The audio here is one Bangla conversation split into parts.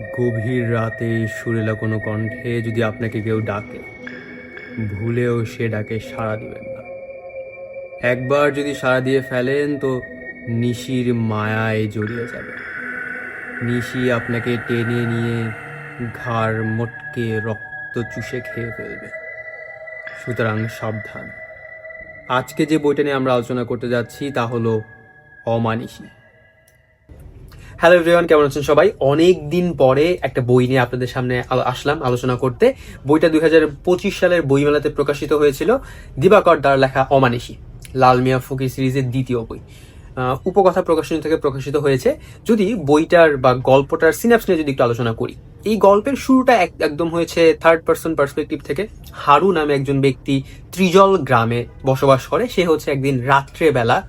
গভীর রাতে সুরেলা কোনো কণ্ঠে যদি আপনাকে কেউ ডাকে, ভুলেও সে ডাকে সাড়া দিবেন না। একবার যদি সাড়া দিয়ে ফেলেন তো নিশির মায়ায় জড়িয়ে যাবে। নিশি আপনাকে টেনে নিয়ে ঘাড় মোটকে রক্ত চুষে খেয়ে ফেলবে। সুতরাং সাবধান। আজকে যে বইটা নিয়ে আমরা আলোচনা করতে যাচ্ছি তা হলো অমানিসী হ্যালো এভরিওয়ান কেমন আছেন সবাই? অনেক দিন পরে একটা বই নিয়ে আপনাদের সামনে আসলাম আলোচনা করতে। বইটা দুই হাজার পঁচিশ সালের বইমেলাতে প্রকাশিত হয়েছিল দিবাকর দ্বারা লেখা অমানিসী লাল মিয়া ফকির সিরিজের দ্বিতীয় বই। উপকথা প্রকাশনী থেকে প্রকাশিত হয়েছে। যদি বইটার বা গল্পটার সিনাপস নিয়ে যদি একটু আলোচনা করি, এই গল্পের শুরুটা এক- একদম হয়েছে থার্ড পার্সন পার্সপেক্টিভ থেকে। হারু নামে একজন ব্যক্তি ত্রিজল গ্রামে বসবাস করে। সে হচ্ছে একদিন রাত্রেবেলা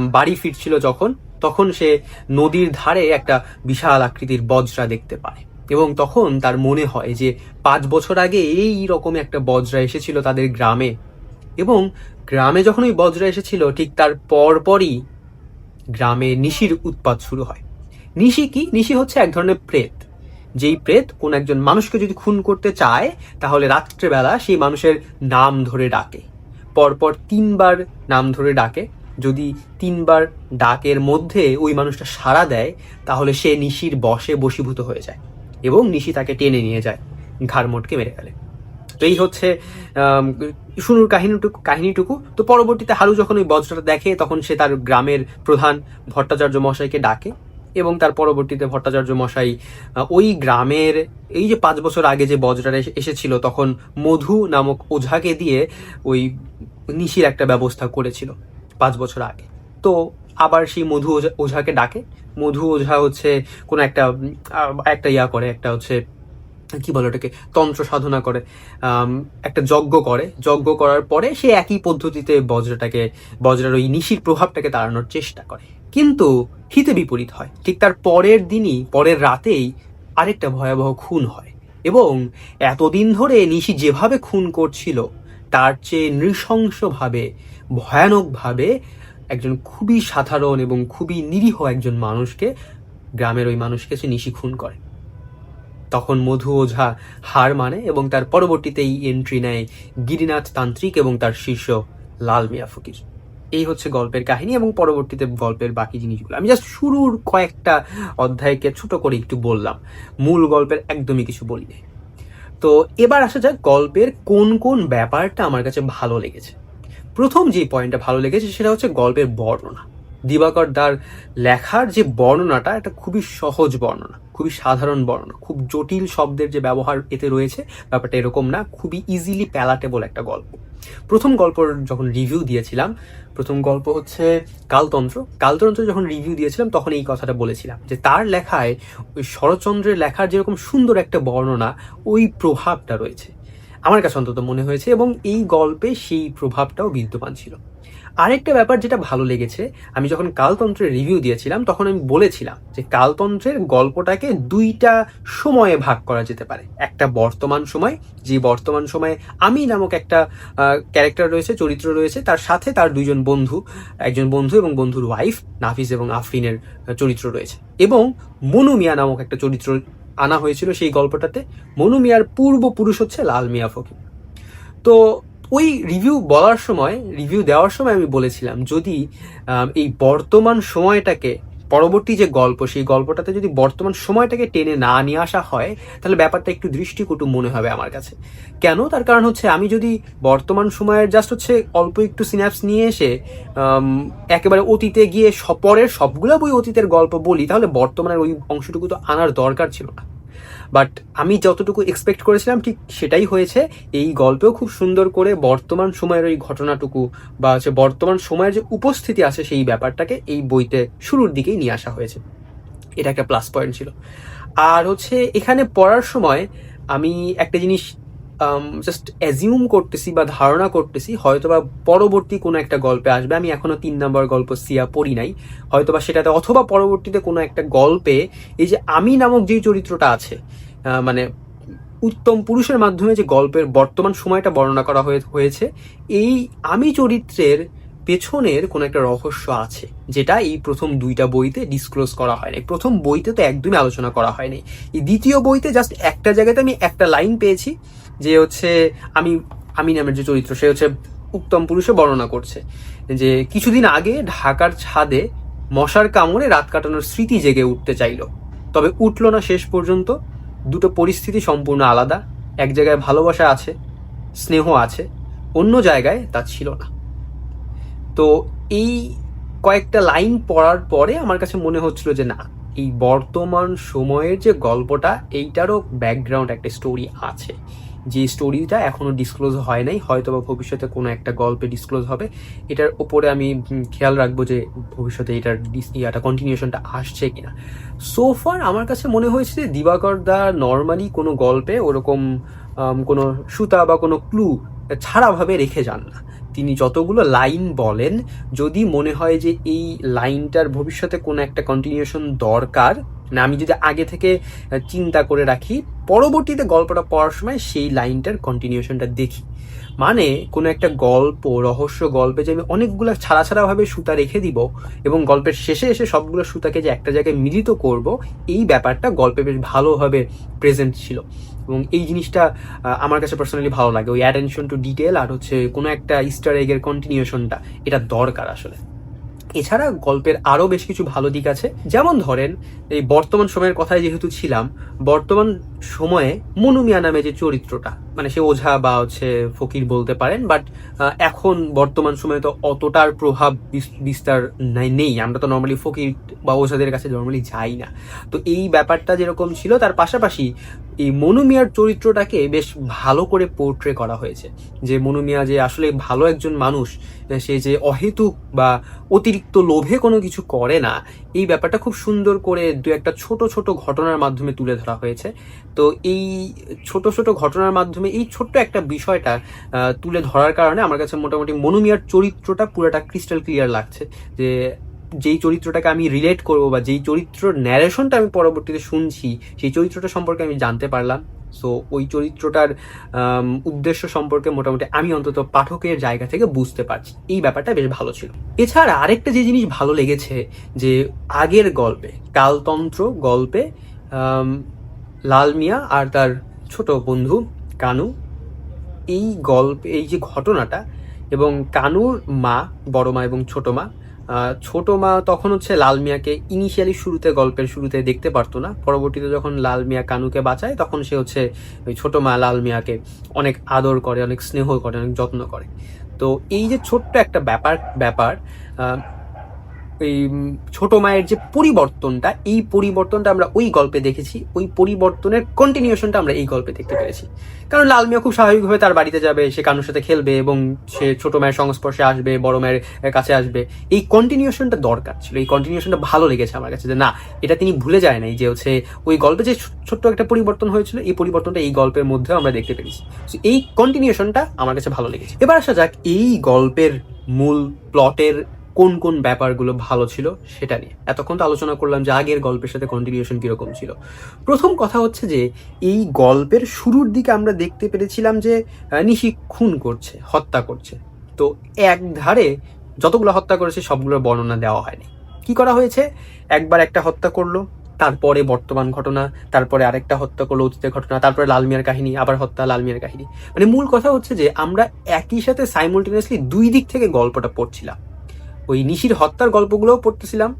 বাড়ি ফিরছিল যখন। তখন সে নদীর ধারে একটা বিশাল আকৃতির বজ্রা দেখতে পায়। এবং তখন তার মনে হয় যে পাঁচ বছর আগে এই রকম একটা বজ্রা এসেছিল তাদের গ্রামে। এবং গ্রামে যখন ওই বজ্রা এসেছিল, ঠিক তার পরপরই গ্রামে নিশির উৎপাত শুরু হয়। নিশি কি? নিশি হচ্ছে এক ধরনের প্রেত। যেই প্রেত কোন একজন মানুষকে যদি খুন করতে চায়, তাহলে রাত্রেবেলা সেই মানুষের নাম ধরে ডাকে। পরপর তিনবার নাম ধরে ডাকে। যদি তিনবার ডাকের মধ্যে ওই মানুষটা সাড়া দেয়, তাহলে সে নিশির বশে বশীভূত হয়ে যায় এবং নিশি তাকে টেনে নিয়ে যায়, ঘাড় মোটকে মেরে ফেলে। তো এই হচ্ছে শুনুর কাহিনীটুকু কাহিনীটুকু। তো পরবর্তীতে হারু যখন ওই বজ্রটা দেখে, তখন সে তার গ্রামের প্রধান ভট্টাচার্য মশাইকে ডাকে এবং তার পরবর্তীতে ভট্টাচার্য মশাই ওই গ্রামের এই যে পাঁচ বছর আগে যে বজ্রটা এসে- এসেছিল, তখন মধু নামক ওঝাকে দিয়ে ওই নিশির একটা ব্যবস্থা করেছিল। পাঁচ বছর আগে। তো আবার সেই মধু ওঝা- ওঝাকে ডাকে। মধু ওঝা হচ্ছে কোনো একটা একটা ইয়া করে, একটা হচ্ছে, কি বলে ওটাকে, তন্ত্র সাধনা করে একটা যজ্ঞ করে। যজ্ঞ করার পরে সে একই পদ্ধতিতে বজ্রটাকে, বজ্রের ওই নিশির প্রভাবটাকে তাড়ানোর চেষ্টা করে। কিন্তু হিতে বিপরীত হয়। ঠিক তার পরের দিনই, পরের রাতেই আরেকটা ভয়াবহ খুন হয়। এবং এতদিন ধরে নিশি যেভাবে খুন করছিল, তার চেয়ে নৃশংসভাবে ভয়ানকভাবে একজন খুবই সাধারণ এবং খুবই নিরীহ একজন মানুষকে, গ্রামের ওই মানুষকে সে নিশি খুন করে। তখন মধু ওঝা হার মানে এবং তার পরবর্তীতে এই এন্ট্রি নেয় গিরিনাথ তান্ত্রিক এবং তার শিষ্য লাল মিয়া ফকির। এই হচ্ছে গল্পের কাহিনী এবং পরবর্তীতে গল্পের বাকি জিনিসগুলো। আমি জাস্ট শুরুর কয়েকটা অধ্যায়কে ছোট করে একটু বললাম। মূল গল্পের একদমই কিছু বলি নাই তো এবার আসা যাক গল্পের কোন কোন ব্যাপারটা আমার কাছে ভালো লেগেছে। প্রথম যে পয়েন্টটা ভালো লেগেছে সেটা হচ্ছে গল্পের বর্ণনা। দিবাকর দার লেখার যে বর্ণনাটা, এটা খুবই সহজ বর্ণনা, খুবই সাধারণ বর্ণনা, খুব জটিল শব্দের যে ব্যবহার এতে রয়েছে, ব্যাপারটা এরকম না, খুবই ইজিলি প্যালাটেবল একটা গল্প। প্রথম গল্প যখন রিভিউ দিয়েছিলাম, প্রথম গল্প হচ্ছে কালতন্ত্র। কালতন্ত্র যখন রিভিউ দিয়েছিলাম, তখন এই কথাটা বলেছিলাম যে তার লেখায় ওই শরৎচন্দ্রের লেখার যেরকম সুন্দর একটা বর্ণনা, ওই প্রভাবটা রয়েছে। আমার কাছে অন্তত মনে হয়েছে এবং এই গল্পে সেই প্রভাবটাও বিদ্যমান ছিল। আরেকটা ব্যাপার যেটা ভালো লেগেছে, আমি যখন কালতন্ত্রের রিভিউ দিয়েছিলাম, তখন আমি বলেছিলাম যে কালতন্ত্রের গল্পটাকে দুইটা সময়ে ভাগ করা যেতে পারে। একটা বর্তমান সময়, যে বর্তমান সময়ে আমি নামক একটা ক্যারেক্টার রয়েছে, চরিত্র রয়েছে, তার সাথে তার দুইজন বন্ধু, একজন বন্ধু এবং বন্ধুর ওয়াইফ নাফিস এবং আফরিনের চরিত্র রয়েছে। এবং মনু মিয়া নামক একটা চরিত্র আনা হয়েছিল সেই গল্পটাতে। মনু মিয়ার পূর্বপুরুষ হচ্ছে লাল মিয়া ফকির। তো ওই রিভিউ বলার সময় রিভিউ দেওয়ার সময় আমি বলেছিলাম, যদি এই বর্তমান সময়টাকে পরবর্তী যে গল্প, সেই গল্পটাতে যদি বর্তমান সময়টাকে টেনে না নিয়ে আসা হয়, তাহলে ব্যাপারটা একটু দৃষ্টিকটু মনে হবে আমার কাছে। কেন? তার কারণ হচ্ছে আমি যদি বর্তমান সময়ের জাস্ট হচ্ছে অল্প একটু সিনাপস নিয়ে এসে একেবারে অতীতে গিয়ে পরের সবগুলো বই অতীতের গল্প বলি, তাহলে বর্তমানের ওই অংশটুকু তো আনার দরকার ছিল না। বাট আমি যতটুকু এক্সপেক্ট করেছিলাম, ঠিক সেটাই হয়েছে। এই গল্পেও খুব সুন্দর করে বর্তমান সময়ের ওই ঘটনাটুকু বা হচ্ছে বর্তমান সময়ের যে উপস্থিতি আছে সেই ব্যাপারটাকে এই বইতে শুরুর দিকেই নিয়ে আসা হয়েছে। এটা একটা প্লাস পয়েন্ট ছিল। আর হচ্ছে এখানে পড়ার সময় আমি একটা জিনিস জাস্ট অ্যাজিউম করতেছি বা ধারণা করতেছি, হয়তোবা পরবর্তী কোনো একটা গল্পে আসবে। আমি এখনও তিন নম্বর গল্প সিয়া পড়ি নাই। হয়তোবা সেটাতে অথবা পরবর্তীতে কোনো একটা গল্পে এই যে আমি নামক যেই চরিত্রটা আছে মানে উত্তম পুরুষের মাধ্যমে যে গল্পের বর্তমান সময়টা বর্ণনা করা হয়ে- হয়েছে, এই আমি চরিত্রের পেছনের কোনো একটা রহস্য আছে, যেটা এই প্রথম দুইটা বইতে ডিসক্লোজ করা হয়নি প্রথম বইতে তো একদমই আলোচনা করা হয়নি এই দ্বিতীয় বইতে জাস্ট একটা জায়গাতে আমি একটা লাইন পেয়েছি যে হচ্ছে আমি আমি নামের যে চরিত্র, সে হচ্ছে উত্তম পুরুষে বর্ণনা করছে। যে কিছুদিন আগে ঢাকার ছাদে মশার কামড়ে রাত কাটানোর স্মৃতি জেগে উঠতে চাইলো। তবে উঠল না শেষ পর্যন্ত। দুটো পরিস্থিতি সম্পূর্ণ আলাদা। এক জায়গায় ভালোবাসা আছে, স্নেহ আছে, অন্য জায়গায় তা ছিল না। তো এই কয়েকটা লাইন পড়ার পরে আমার কাছে মনে হচ্ছিল যে না, এই বর্তমান সময়ের যে গল্পটা, এইটারও ব্যাকগ্রাউন্ড একটা স্টোরি আছে। যে স্টোরিটা এখনও ডিসক্লোজ হয় নাই হয়তো বা ভবিষ্যতে কোনো একটা গল্পে ডিসক্লোজ হবে। এটার ওপরে আমি খেয়াল রাখব যে ভবিষ্যতে এটার ইয়াটা কন্টিনিউশনটা আসছে কিনা। সোফার আমার কাছে মনে হয়েছে যে দিবাকর দা নর্মালি কোনো গল্পে ওরকম কোনো সুতা বা কোনো ক্লু ছাড়াভাবে রেখে যান না। তিনি যতগুলো লাইন বলেন, যদি মনে হয় যে এই লাইনটার ভবিষ্যতে কোনো একটা কন্টিনিউশন দরকার, না, আমি যদি আগে থেকে চিন্তা করে রাখি, পরবর্তীতে গল্পটা পড়ার সময় সেই লাইনটার কন্টিনিউশনটা দেখি। মানে কোনো একটা গল্প, রহস্য, গল্পে যে আমি অনেকগুলো ছাড়া ছাড়াভাবে সুতা রেখে দিব এবং গল্পের শেষে এসে সবগুলো সুতাকে যে একটা জায়গায় মিলিত করব, এই ব্যাপারটা গল্পে বেশ ভালোভাবে প্রেজেন্ট ছিল। এবং এই জিনিসটা আমার কাছে পার্সোনালি ভালো লাগে। ওই অ্যাটেনশন টু ডিটেল আর হচ্ছে কোনো একটা ইস্টার এগের কন্টিনিউশনটা এটা দরকার আসলে। এছাড়া গল্পের আরও বেশ কিছু ভালো দিক আছে। যেমন ধরেন, এই বর্তমান সময়ের কথায় যেহেতু ছিলাম, বর্তমান সময়ে মনুমিয়া নামে যে চরিত্রটা মানে সে ওঝা বা হচ্ছে ফকির বলতে পারেন বাট এখন বর্তমান সময়ে তো অতটার প্রভাব বিস্তার নাই- আমরা তো নর্মালি ফকির বা ওঝাদের কাছে নর্মালি যাই না। তো এই ব্যাপারটা যেরকম ছিল, তার পাশাপাশি এই মনুমিয়ার চরিত্রটাকে বেশ ভালো করে পোর্ট্রে করা হয়েছে। যে মনুমিয়া যে আসলে ভালো একজন মানুষ, সে যে অহেতুক বা অতিরিক্ত লোভে কোনো কিছু করে না, এই ব্যাপারটা খুব সুন্দর করে দু একটা ছোট ছোট ঘটনার মাধ্যমে তুলে ধরা হয়েছে। তো এই ছোট ছোট ঘটনার মাধ্যমে এই ছোট্ট একটা বিষয়টা তুলে ধরার কারণে আমার কাছে মোটামুটি মনুমিয়ার চরিত্রটা পুরোটা ক্রিস্টাল ক্লিয়ার লাগছে। যে যেই চরিত্রটাকে আমি রিলেট করব বা যেই চরিত্র ন্যারেশনটা আমি পরবর্তীতে শুনছি, সেই চরিত্রটা সম্পর্কে আমি জানতে পারলাম। সো ওই চরিত্রটার উদ্দেশ্য সম্পর্কে মোটামুটি আমি অন্তত পাঠকের জায়গা থেকে বুঝতে পারছি। এই ব্যাপারটা বেশ ভালো ছিল। এছাড়া আরেকটা যে জিনিস ভালো লেগেছে, যে আগের গল্পে, কালতন্ত্র গল্পে লাল মিয়া আর তার ছোট বন্ধু কানু, এই গল্প, এই যে ঘটনাটা এবং কানুর মা, বড় মা এবং ছোট মা ছোট মা তখন হচ্ছে লাল মিয়াকে ইনিশিয়ালি শুরুতে, গল্পের শুরুতে দেখতে পারতো না। পরবর্তীতে যখন লাল মিয়া কানুকে বাঁচায়, তখন সে হচ্ছে ওই ছোট মা লাল মিয়াকে অনেক আদর করে, অনেক স্নেহ করে, অনেক যত্ন করে। তো এই যে ছোট্ট একটা ব্যাপার ব্যাপার এই ছোট মায়ের যে পরিবর্তনটা, এই পরিবর্তনটা আমরা ওই গল্পে দেখেছি। ওই পরিবর্তনের কন্টিনিউশনটা আমরা এই গল্পে দেখতে পেরেছি। কারণ লাল মিয়া খুব স্বাভাবিকভাবে তার বাড়িতে যাবে, সে কানুর সাথে খেলবে এবং সে ছোট মায়ের সংস্পর্শে আসবে, বড় মায়ের কাছে আসবে। এই কন্টিনিউশনটা দরকার ছিল। এই কন্টিনিউশনটা ভালো লেগেছে আমার কাছে যে, না, এটা তিনি ভুলে যায় নাই যে হচ্ছে ওই গল্পে যে ছোট্ট একটা পরিবর্তন হয়েছিল, এই পরিবর্তনটা এই গল্পের মধ্যেও আমরা দেখতে পেরেছি। এই কন্টিনিউশনটা আমার কাছে ভালো লেগেছে। এবার আসা যাক এই গল্পের মূল প্লটের কোন কোন ব্যাপারগুলো ভালো ছিল সেটা নিয়ে। এতক্ষণ তো আলোচনা করলাম যে আগের গল্পের সাথে কন্টিনিউশন কীরকম ছিল। প্রথম কথা হচ্ছে যে, এই গল্পের শুরুর দিকে আমরা দেখতে পেরেছিলাম যে নিশি খুন করছে, হত্যা করছে। তো এক ধারে যতগুলো হত্যা করেছে, সবগুলোর বর্ণনা দেওয়া হয়নি। কি করা হয়েছে? একবার একটা হত্যা করল, তারপরে বর্তমান ঘটনা, তারপরে আরেকটা হত্যা করল, অতীতের ঘটনা, তারপরে লাল মিয়ার কাহিনী, আবার হত্যা, লাল মিয়ার কাহিনী। মানে মূল কথা হচ্ছে যে, আমরা একই সাথে সাইমultaneously দুই দিক থেকে গল্পটা পড়ছিলাম। ওই নিশির হত্যার গল্পগুলোও পড়তেছিলাম।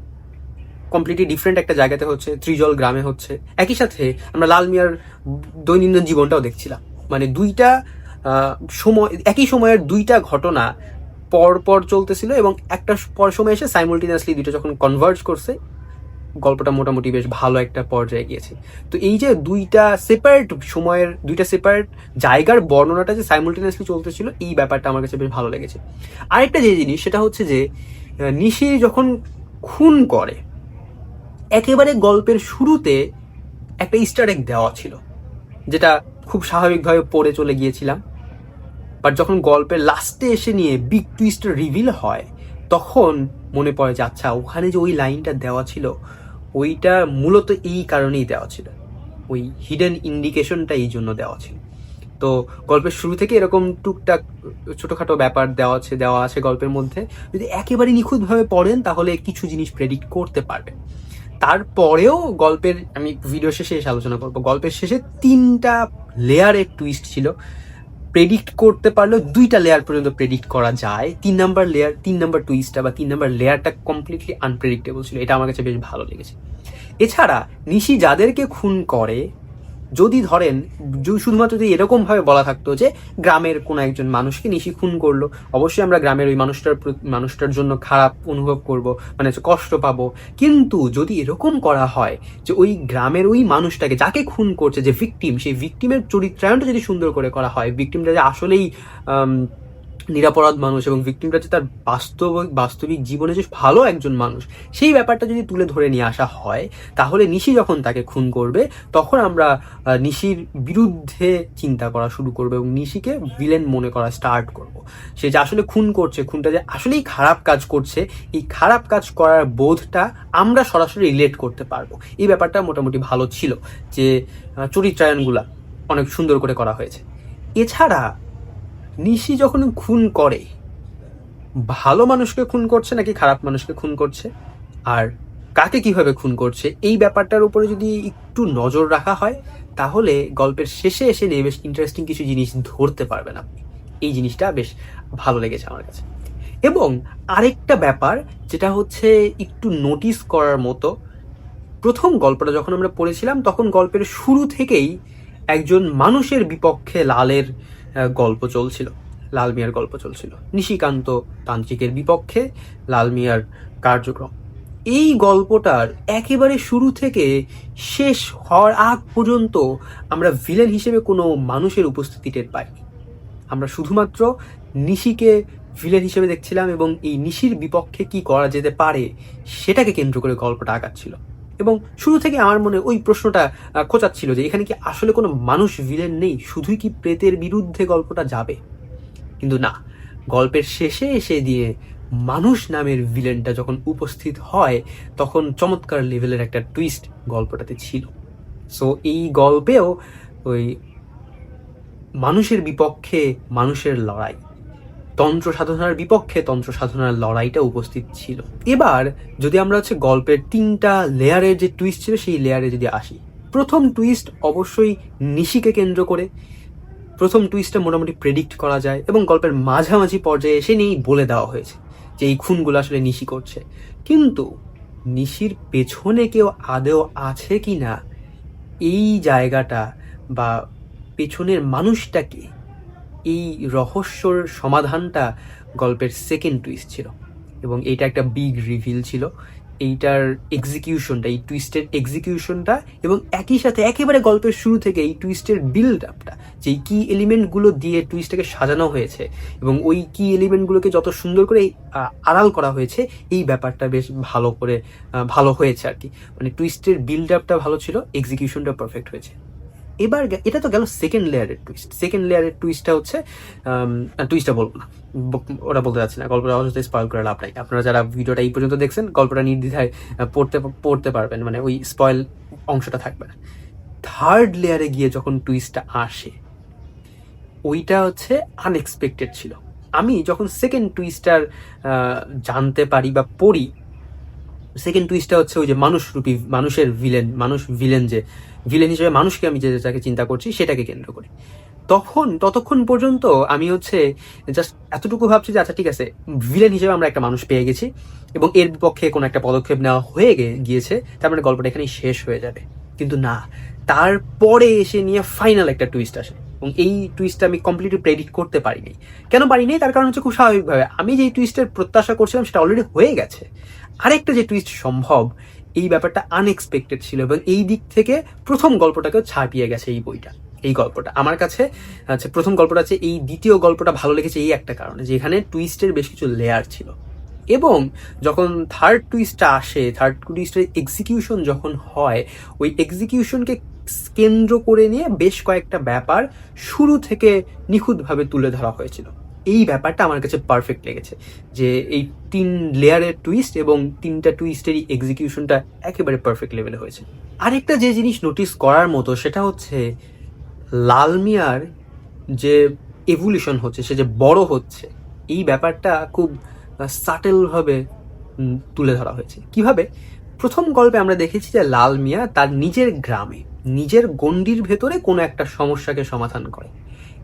কমপ্লিটলি ডিফারেন্ট একটা জায়গাতে হচ্ছে, ত্রিজল গ্রামে হচ্ছে। একই সাথে আমরা লাল মিয়ার দৈনন্দিন জীবনটাও দেখছিলাম। মানে দুইটা সময়, একই সময়ের দুইটা ঘটনা পর পর চলতেছিল এবং একটা পর সময় এসে সাইমultaneously দুইটা যখন কনভার্জ করছে গল্পটা মোটামুটি বেশ ভালো একটা পর্যায়ে গিয়েছে। তো এই যে দুইটা সেপারেট সময়ের, দুইটা সেপারেট জায়গার বর্ণনাটা যে সাইমultaneously চলতেছিল, এই ব্যাপারটা আমার কাছে বেশ ভালো লেগেছে। আরেকটা যে জিনিস, সেটা হচ্ছে যে নিশি যখন খুন করে, একেবারে গল্পের শুরুতে একটা ইস্টার এগ দেওয়া ছিল, যেটা খুব স্বাভাবিকভাবে পড়ে চলে গিয়েছিলাম। বাট যখন গল্পের লাস্টে এসে নিয়ে বিগ টুইস্টার রিভিল হয়, তখন মনে পড়ে যে আচ্ছা ওখানে যে ওই লাইনটা দেওয়া ছিল ওইটা মূলত এই কারণেই দেওয়া ছিল। ওই হিডেন ইন্ডিকেশনটা এই জন্য দেওয়া ছিল। তো গল্পের শুরু থেকে এরকম টুকটাক ছোটোখাটো ব্যাপার দেওয়া আছে দেওয়া আছে গল্পের মধ্যে। যদি একেবারে নিখুঁতভাবে পড়েন, তাহলে কিছু জিনিস প্রেডিক্ট করতে পারবেন। তারপরেও গল্পের, আমি ভিডিও শেষে এসে আলোচনা করব। গল্পের শেষে তিনটা লেয়ারের টুইস্ট ছিল। প্রেডিক্ট করতে পারলেও দুইটা লেয়ার পর্যন্ত প্রেডিক্ট করা যায়। তিন নাম্বার লেয়ার তিন নাম্বার টুইস্টটা বা তিন নাম্বার লেয়ারটা কমপ্লিটলি আনপ্রেডিক্টেবল ছিল। এটা আমার কাছে বেশ ভালো লেগেছে। এছাড়া নিশি যাদেরকে খুন করে যদি ধরেন শুধুমাত্র যদি এরকমভাবে বলা থাকতো যে গ্রামের কোনো একজন মানুষকে নিশি খুন করল, অবশ্যই আমরা গ্রামের ওই মানুষটার মানুষটার জন্য খারাপ অনুভব করব মানে কষ্ট পাবো। কিন্তু যদি এরকম করা হয় যে ওই গ্রামের ওই মানুষটাকে যাকে খুন করছে, যে ভিকটিম সেই ভিকটিমের চরিত্রায়নটা যদি সুন্দর করে করা হয় ভিকটিমটা যে আসলেই নিরাপরাধ মানুষ এবং ভিকটিমটা যে তার বাস্তব, বাস্তবিক জীবনে যে ভালো একজন মানুষ, সেই ব্যাপারটা যদি তুলে ধরে নিয়ে আসা হয়, তাহলে নিশি যখন তাকে খুন করবে, তখন আমরা নিশির বিরুদ্ধে চিন্তা করা শুরু করব এবং নিশিকে ভিলেন মনে করা স্টার্ট করব। সে যে আসলে খুন করছে, খুনটা যে আসলেই খারাপ কাজ করছে, এই খারাপ কাজ করার বোধটা আমরা সরাসরি রিলেট করতে পারব। এই ব্যাপারটা মোটামুটি ভালো ছিল যে চরিত্রায়নগুলা অনেক সুন্দর করে করা হয়েছে। এছাড়া নিশি যখন খুন করে, ভালো মানুষকে খুন করছে নাকি খারাপ মানুষকে খুন করছে? আর কাকে কীভাবে খুন করছে? এই ব্যাপারটার উপরে যদি একটু নজর রাখা হয়, তাহলে গল্পের শেষে এসে নিয়ে বেশ ইন্টারেস্টিং কিছু জিনিস ধরতে পারবেন আপনি। এই জিনিসটা বেশ ভালো লেগেছে আমার কাছে। এবং আরেকটা ব্যাপার, যেটা হচ্ছে একটু নোটিস করার মতো। প্রথম গল্পটা যখন আমরা পড়েছিলাম, তখন গল্পের শুরু থেকেই একজন মানুষের বিপক্ষে লালের গল্প চলছিল। লাল মিয়ার গল্প চলছিল। নিশিকান্ত তান্ত্রিকের বিপক্ষে লাল মিয়ার কার্যক্রম। এই গল্পটার একেবারে শুরু থেকে শেষ হওয়ার আগ পর্যন্ত আমরা ভিলেন হিসেবে কোনো মানুষের উপস্থিতি টের পাইনি। আমরা শুধুমাত্র নিশিকে ভিলেন হিসেবে দেখছিলাম এবং এই নিশির বিপক্ষে কি করা যেতে পারে সেটাকে কেন্দ্র করে গল্পটা আগাচ্ছিল। এবং শুরু থেকে আমার মনে ওই প্রশ্নটা খোঁচাচ্ছিল যে এখানে কি আসলে কোনো মানুষ ভিলেন নেই? শুধুই কি প্রেতের বিরুদ্ধে গল্পটা যাবে? কিন্তু না, গল্পের শেষে এসে দিয়ে মানুষ নামের ভিলেনটা যখন উপস্থিত হয়, তখন চমৎকার লেভেলের একটা টুইস্ট গল্পটাতে ছিল। সো এই গল্পেও ওই মানুষের বিপক্ষে মানুষের লড়াই। তন্ত্র সাধনার বিপক্ষে তন্ত্র সাধনার লড়াইটা উপস্থিত ছিল। এবার যদি আমরা হচ্ছে গল্পের তিনটা লেয়ারের যে টুইস্ট ছিল, সেই লেয়ারে যদি আসি। প্রথম টুইস্ট অবশ্যই নিশিকে কেন্দ্র করে। প্রথম টুইস্টটা মোটামুটি প্রেডিক্ট করা যায় এবং গল্পের মাঝামাঝি পর্যায়ে এসে নিয়েই বলে দেওয়া হয়েছে যে এই খুনগুলো আসলে নিশি করছে। কিন্তু নিশির পেছনে কেউ আদেও আছে কি না এই জায়গাটা বা পেছনের মানুষটাকে এই রহস্যর সমাধানটা গল্পের সেকেন্ড টুইস্ট ছিল। এবং এইটা একটা বিগ রিভিল ছিল। এইটার এক্সিকিউশনটা এই টুইস্টের এক্সিকিউশনটা এবং একই সাথে একেবারে গল্পের শুরু থেকে এই টুইস্টের বিল্ড আপটা যে কি এলিমেন্টগুলো দিয়ে টুইস্টটাকে সাজানো হয়েছে এবং ওই কি এলিমেন্টগুলোকে যত সুন্দর করে আড়াল করা হয়েছে, এই ব্যাপারটা বেশ ভালো করে ভালো হয়েছে আর কি। মানে টুইস্টের বিল্ড আপটা ভালো ছিল এক্সিকিউশনটা পারফেক্ট হয়েছে। এবার এটা তো গেল সেকেন্ড লেয়ারের টুইস্ট সেকেন্ড লেয়ারের টুইস্টটা হচ্ছে টুইস্টটা বলব না। ওটা বলতে যাচ্ছি না, গল্পটা অবশ্যই স্পয়েল করে লাভ নাই। আপনারা যারা ভিডিওটা এই পর্যন্ত দেখছেন, গল্পটা নির্দ্বিধায় পড়তে পড়তে পারবেন মানে ওই স্পয়েল অংশটা থাকবে না। থার্ড লেয়ারে গিয়ে যখন টুইস্টটা আসে, ওইটা হচ্ছে আনএক্সপেক্টেড ছিল। আমি যখন সেকেন্ড টুইস্টার জানতে পারি বা পড়ি সেকেন্ড টুইস্টটা হচ্ছে ওই যে মানুষরূপী, মানুষের ভিলেন মানুষ ভিলেন যে ভিলেন হিসেবে মানুষকে আমি যে যাকে চিন্তা করছি, সেটাকে কেন্দ্র করে। তখন, ততক্ষণ পর্যন্ত আমি হচ্ছে জাস্ট এতটুকু ভাবছি যে আচ্ছা ঠিক আছে ভিলেন হিসেবে আমরা একটা মানুষ পেয়ে গেছি এবং এর বিপক্ষে কোনো একটা পদক্ষেপ নেওয়া হয়ে গিয়েছে, তার মানে গল্পটা এখানেই শেষ হয়ে যাবে। কিন্তু না, তারপরে এসে নিয়ে ফাইনাল একটা টুইস্ট আসে এবং এই টুইস্টটা আমি কমপ্লিটলি প্রেডিক্ট করতে পারিনি। কেন পারিনি? তার কারণ হচ্ছে খুব স্বাভাবিকভাবে, আমি যেই টুইস্টের প্রত্যাশা করছিলাম, সেটা অলরেডি হয়ে গেছে। আরেকটা যে টুইস্ট সম্ভব, এই ব্যাপারটা আনএক্সপেক্টেড ছিল এবং এই দিক থেকে প্রথম গল্পটাকেও ছাপিয়ে গেছে এই বইটা, এই গল্পটা। আমার কাছে আচ্ছা প্রথম গল্পটা আছে এই, দ্বিতীয় গল্পটা ভালো লেগেছে এই একটা কারণে, যে এখানে টুইস্টের বেশ কিছু লেয়ার ছিল। এবং যখন থার্ড টুইস্টটা আসে থার্ড টুইস্টের এক্সিকিউশন যখন হয়, ওই এক্সিকিউশনকে কেন্দ্র করে নিয়ে বেশ কয়েকটা ব্যাপার শুরু থেকে নিখুঁতভাবে তুলে ধরা হয়েছিল। এই ব্যাপারটা আমার কাছে পারফেক্ট লেগেছে, যে এই তিন লেয়ারের টুইস্ট এবং তিনটা টুইস্টেরই এক্সিকিউশনটা একেবারে পারফেক্ট লেভেলে হয়েছে। আরেকটা যে জিনিস নোটিস করার মতো, সেটা হচ্ছে লাল মিয়ার যে এভলিউশন হচ্ছে, সে যে বড় হচ্ছে, এই ব্যাপারটা খুব সাটেলভাবে তুলে ধরা হয়েছে। কীভাবে? প্রথম গল্পে আমরা দেখেছি যে লাল মিয়া তার নিজের গ্রামে, নিজের গণ্ডির ভেতরে কোনো একটা সমস্যাকে সমাধান করে।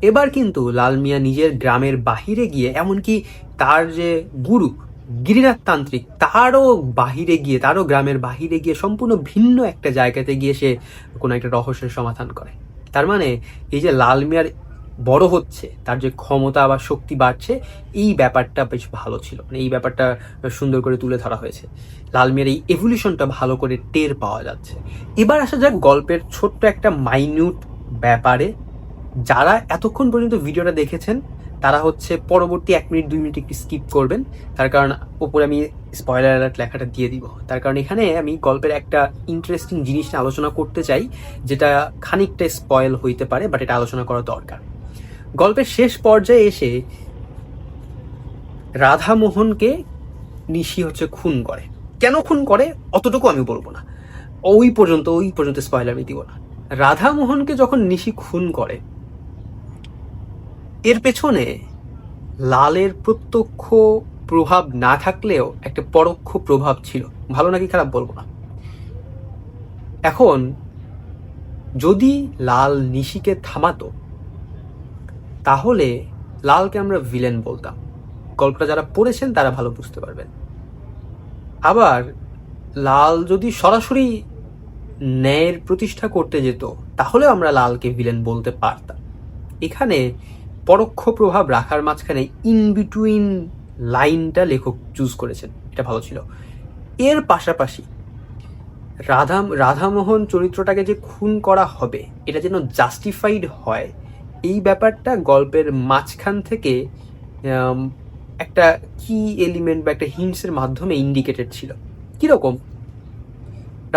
এবার কিন্তু লাল মিয়া নিজের গ্রামের বাহিরে গিয়ে, এমনকি তার যে গুরু গিরিনাথ তান্ত্রিক, তারও বাহিরে গিয়ে, তারও গ্রামের বাহিরে গিয়ে সম্পূর্ণ ভিন্ন একটা জায়গাতে গিয়ে সে কোনো একটা রহস্যের সমাধান করে। তার মানে এই যে লাল মিয়ার বড় হচ্ছে, তার যে ক্ষমতা বা শক্তি বাড়ছে, এই ব্যাপারটা বেশ ভালো ছিল। মানে এই ব্যাপারটা সুন্দর করে তুলে ধরা হয়েছে। লাল মিয়ার এই এভলিউশনটা ভালো করে টের পাওয়া যাচ্ছে। এবার আসা যাক গল্পের ছোট্ট একটা মাইনিউট ব্যাপারে। যারা এতক্ষণ পর্যন্ত ভিডিওটা দেখেছেন, তারা হচ্ছে পরবর্তী এক মিনিট, দুই মিনিট একটু স্কিপ করবেন। তার কারণ ওপরে আমি স্পয়লার অ্যালার্ট লেখাটা দিয়ে দিব। তার কারণ এখানে আমি গল্পের একটা ইন্টারেস্টিং জিনিস নিয়ে আলোচনা করতে চাই, যেটা খানিকটা স্পয়েল হইতে পারে বাট এটা আলোচনা করা দরকার। গল্পের শেষ পর্যায়ে এসে রাধামোহনকে নিশি হচ্ছে খুন করে। কেন খুন করে? অতটুকু আমি বলব না। ওই পর্যন্ত ওই পর্যন্ত স্পয়লার আমি দিব না। রাধামোহনকে যখন নিশি খুন করে এর পেছনে লালের প্রত্যক্ষ প্রভাব না থাকলেও একটা পরোক্ষ প্রভাব ছিল। ভালো নাকি খারাপ বলব না। এখন যদি লাল নিশিকে থামাতো, তাহলে লালকে আমরা ভিলেন বলতাম। গল্পটা যারা পড়েছেন তারা ভালো বুঝতে পারবেন। আবার লাল যদি সরাসরি ন্যায়ের প্রতিষ্ঠা করতে যেত, তাহলেও আমরা লালকে ভিলেন বলতে পারতাম। এখানে পরোক্ষ প্রভাব রাখার মাঝখানে ইন বিটুইন লাইনটা লেখক চুজ করেছেন। এটা ভালো ছিল। এর পাশাপাশি রাধা, রাধামোহন চরিত্রটাকে যে খুন করা হবে, এটা যেন জাস্টিফাইড হয়, এই ব্যাপারটা গল্পের মাঝখান থেকে একটা কি এলিমেন্ট বা একটা হিন্টসের মাধ্যমে ইন্ডিকেটেড ছিল। কীরকম?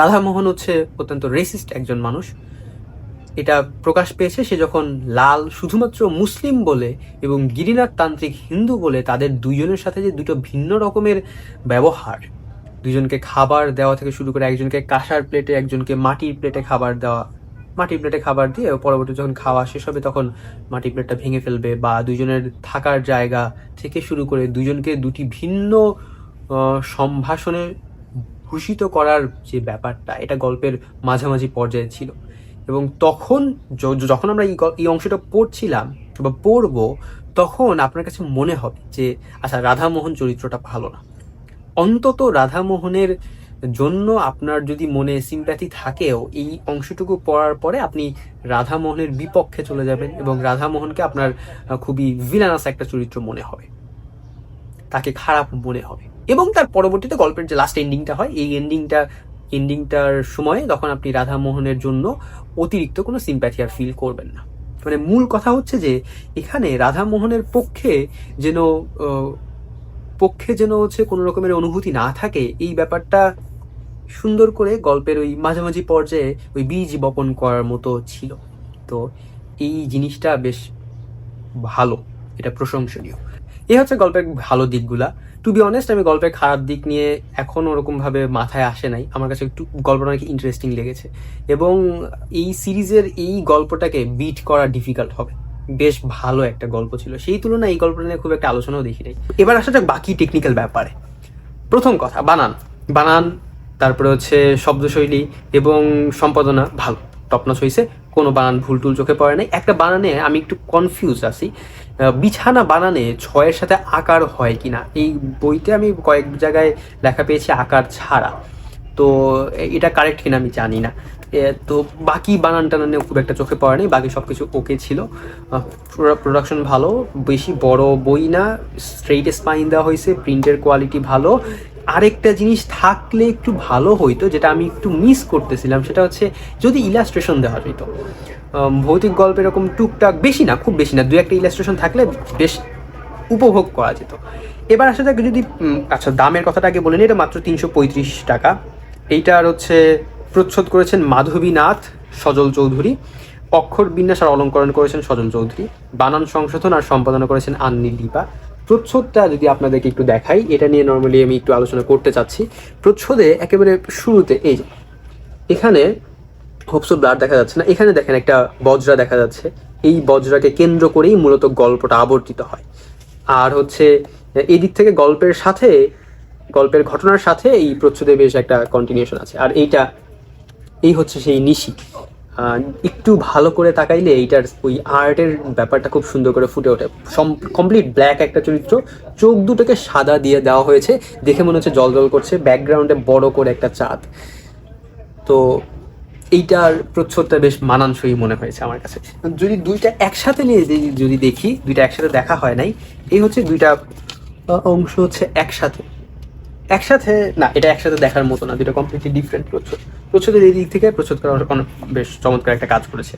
রাধামোহন হচ্ছে অত্যন্ত রেসিস্ট একজন মানুষ। এটা প্রকাশ পেয়েছে, সে যখন লাল শুধুমাত্র মুসলিম বলে এবং গিরিনাথ তান্ত্রিক হিন্দু বলে তাদের দুইজনের সাথে যে দুটো ভিন্ন রকমের ব্যবহার দুজনকে খাবার দেওয়া থেকে শুরু করে একজনকে কাঁসার প্লেটে একজনকে মাটির প্লেটে খাবার দেওয়া, মাটির প্লেটে খাবার দিয়ে পরবর্তী যখন খাওয়া শেষ হবে তখন মাটির প্লেটটা ভেঙে ফেলবে বা দুজনের থাকার জায়গা থেকে শুরু করে দুজনকে দুটি ভিন্ন সম্ভাষণে ভূষিত করার যে ব্যাপারটা, এটা গল্পের মাঝামাঝি পর্যায়ে ছিল। এবং তখন যখন আমরা এই অংশটা পড়ছিলাম বা পড়ব, তখন আপনার কাছে মনে হবে যে আচ্ছা রাধামোহন চরিত্রটা ভালো না। অন্তত রাধামোহনের জন্য আপনার যদি মনে সিম্প্যাথি থাকেও, এই অংশটুকু পড়ার পরে আপনি রাধামোহনের বিপক্ষে চলে যাবেন এবং রাধামোহনকে আপনার খুবই ভিলানাস একটা চরিত্র মনে হবে। তাকে খারাপ মনে হবে। এবং তার পরবর্তীতে গল্পের যে লাস্ট এন্ডিংটা হয়, এই এন্ডিংটা এন্ডিংটার সময় তখন আপনি রাধামোহনের জন্য অতিরিক্ত কোনো সিম্প্যাথি আর ফিল করবেন না। মানে মূল কথা হচ্ছে যে, এখানে রাধামোহনের পক্ষে যেন পক্ষে যেন হচ্ছে কোনো রকমের অনুভূতি না থাকে, এই ব্যাপারটা সুন্দর করে গল্পের ওই মাঝামাঝি পর্যায়ে ওই বীজ বপন করার মতো ছিল। তো এই জিনিসটা বেশ ভালো, এটা প্রশংসনীয়। এই হচ্ছে গল্পের ভালো দিকগুলা। টু বি অনেস্ট আমি গল্পের খারাপ দিক নিয়ে এখন ওরকম ভাবে মাথায় আসে নাই। আমার কাছে একটু গল্পটা অনেক ইন্টারেস্টিং লেগেছে। এবং এই সিরিজের এই গল্পটাকে বিট করা ডিফিকাল্ট হবে। বেশ ভালো একটা গল্প ছিল। সেই তুলনায় এই গল্পটা নিয়ে খুব একটা আলোচনাও দেখি নাই। এবার আসা যাক বাকি টেকনিক্যাল ব্যাপারে। প্রথম কথা, বানান। বানান, তারপরে হচ্ছে শব্দশৈলী এবং সম্পাদনা ভালো। টপনচ হয়েছে কোনো বানান ভুল টুল চোখে পড়ে নাই। একটা বানানে আমি একটু কনফিউজ আছি। বিছানা বানানে ছয়ের সাথে আকার হয় কি না এই বইতে আমি কয়েক জায়গায় লেখা পেয়েছি আকার ছাড়া। তো এটা কারেক্ট কিনা আমি জানি না। তো বাকি বানান টানানে খুব একটা চোখে পড়ে নেই, বাকি সব কিছু ওকে ছিল প্রোডাকশন ভালো, বেশি বড় বই না স্ট্রেইট স্পাইন দেওয়া হয়েছে প্রিন্টের কোয়ালিটি ভালো আরেকটা জিনিস থাকলে একটু ভালো হইতো, যেটা আমি একটু মিস করতেছিলাম, সেটা হচ্ছে যদি ইলাস্ট্রেশন দেওয়া যেত। ভৌতিক গল্প এরকম টুকটাক বেশি না, খুব বেশি না, দু একটা ইলাস্ট্রেশন থাকলে বেশ উপভোগ করা যেত। এবার আসা যাক যদি আচ্ছা দামের কথাটা আগে বলে নিই, এটা মাত্র তিনশো পঁয়ত্রিশ টাকা। এইটার হচ্ছে, প্রচ্ছদ করেছেন মাধবীনাথ সজল চৌধুরী, অক্ষর বিন্যাস আর অলঙ্করণ করেছেন সজল চৌধুরী, বানান সংশোধন আর সম্পাদনা করেছেন আন্নি লিপা। প্রচ্ছদটা যদি আপনাদেরকে একটু দেখাই, এটা নিয়ে নর্মালি আমি একটু আলোচনা করতে চাচ্ছি। প্রচ্ছদে একেবারে শুরুতে এই এখানে হোপসো ব্লাড দেখা যাচ্ছে না, এখানে দেখেন একটা বজ্রা দেখা যাচ্ছে। এই বজ্রাকে কেন্দ্র করেই মূলত গল্পটা আবর্তিত হয়। আর হচ্ছে এই দিক থেকে গল্পের সাথে, গল্পের ঘটনার সাথে এই প্রচ্ছদে বেশ একটা কন্টিনিউশন আছে। আর এইটা, এই হচ্ছে সেই নিশি। একটু ভালো করে তাকাইলে এইটার ওই আর্টের ব্যাপারটা খুব সুন্দর করে ফুটে ওঠে। কমপ্লিট ব্ল্যাক একটা চরিত্র। চোখ দুটোকে সাদা দিয়ে দেওয়া হয়েছে। দেখে মনে হচ্ছে জল জল করছে ব্যাকগ্রাউন্ডে বড় করে একটা চাঁদ। তো এইটার প্রচ্ছদটা বেশ মানানসই মনে হয়েছে আমার কাছে। যদি দুইটা একসাথে নিয়ে যদি- দেখি, দুইটা একসাথে দেখা হয় নাই, এই হচ্ছে দুইটা অংশ হচ্ছে একসাথে। একসাথে, না, এটা একসাথে দেখার মতো না। দুটো কমপ্লিটলি ডিফারেন্ট প্রচ্ছদ। প্রচ্ছদের এই দিক থেকে প্রচ্ছদ করা অনেক বেশ চমৎকার একটা কাজ করেছে।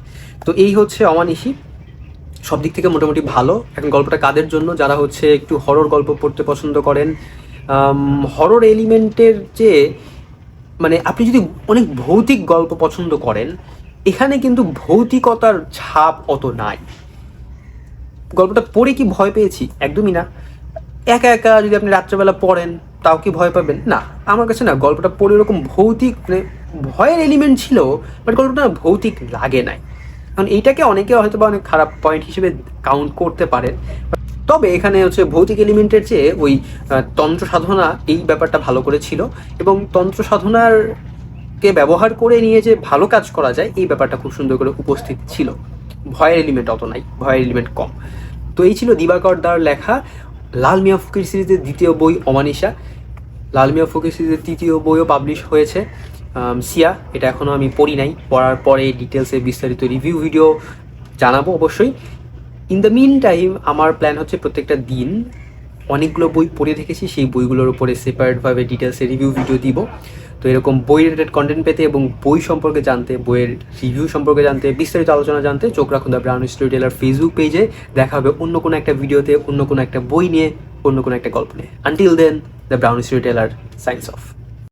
তো এই হচ্ছে অমানিসি সব দিক থেকে মোটামুটি ভালো। এখন গল্পটা কাদের জন্য? যারা হচ্ছে একটু হরর গল্প পড়তে পছন্দ করেন হরর এলিমেন্টের যে মানে আপনি যদি অনেক ভৌতিক গল্প পছন্দ করেন, এখানে কিন্তু ভৌতিকতার ছাপ অত নাই। গল্পটা পড়ে কি ভয় পেয়েছি? একদমই না। একা একা যদি আপনি রাত্রেবেলা পড়েন, তাও কি ভয় পাবেন? না। আমার কাছে না গল্পটা পড়ে এরকম ভৌতিক মানে ভয়ের এলিমেন্ট ছিল বাট গল্পটা ভৌতিক লাগে নাই। কারণ এইটাকে অনেকে হয়তো বা অনেক খারাপ পয়েন্ট হিসেবে কাউন্ট করতে পারেন। তবে এখানে হচ্ছে ভৌতিক এলিমেন্টের চেয়ে ওই তন্ত্র সাধনা এই ব্যাপারটা ভালো করে ছিল। এবং তন্ত্র সাধনার কে ব্যবহার করে নিয়ে যে ভালো কাজ করা যায়, এই ব্যাপারটা খুব সুন্দর করে উপস্থিত ছিল। ভয়ের এলিমেন্ট অত নাই, ভয়ের এলিমেন্ট কম। তো এই ছিল দিবাকর দার লেখা লাল মিয়া ফকির সিরিজের দ্বিতীয় বই অমানিসা লাল মিয়া ফকির সিরিজের তৃতীয় বইও পাবলিশ হয়েছে। সিয়া, এটা এখনও আমি পড়ি নাই। পড়ার পরে ডিটেলসে বিস্তারিত রিভিউ ভিডিও জানাব অবশ্যই। ইন দ্য মিন টাইম আমার প্ল্যান হচ্ছে প্রত্যেকটা দিন অনেকগুলো বই পড়ে রেখেছি সেই বইগুলোর উপরে সেপারেটভাবে ডিটেলসে রিভিউ ভিডিও দিব। তো এরকম বই রিলেটেড কন্টেন্ট পেতে এবং বই সম্পর্কে জানতে, বইয়ের রিভিউ সম্পর্কে জানতে, বিস্তারিত আলোচনা জানতে চোখ রাখুন the Brown story teller Facebook পেজে দেখা হবে অন্য কোনো একটা ভিডিওতে অন্য কোনো একটা বই নিয়ে, অন্য কোনো একটা গল্প নিয়ে। Until then the Brown story teller science of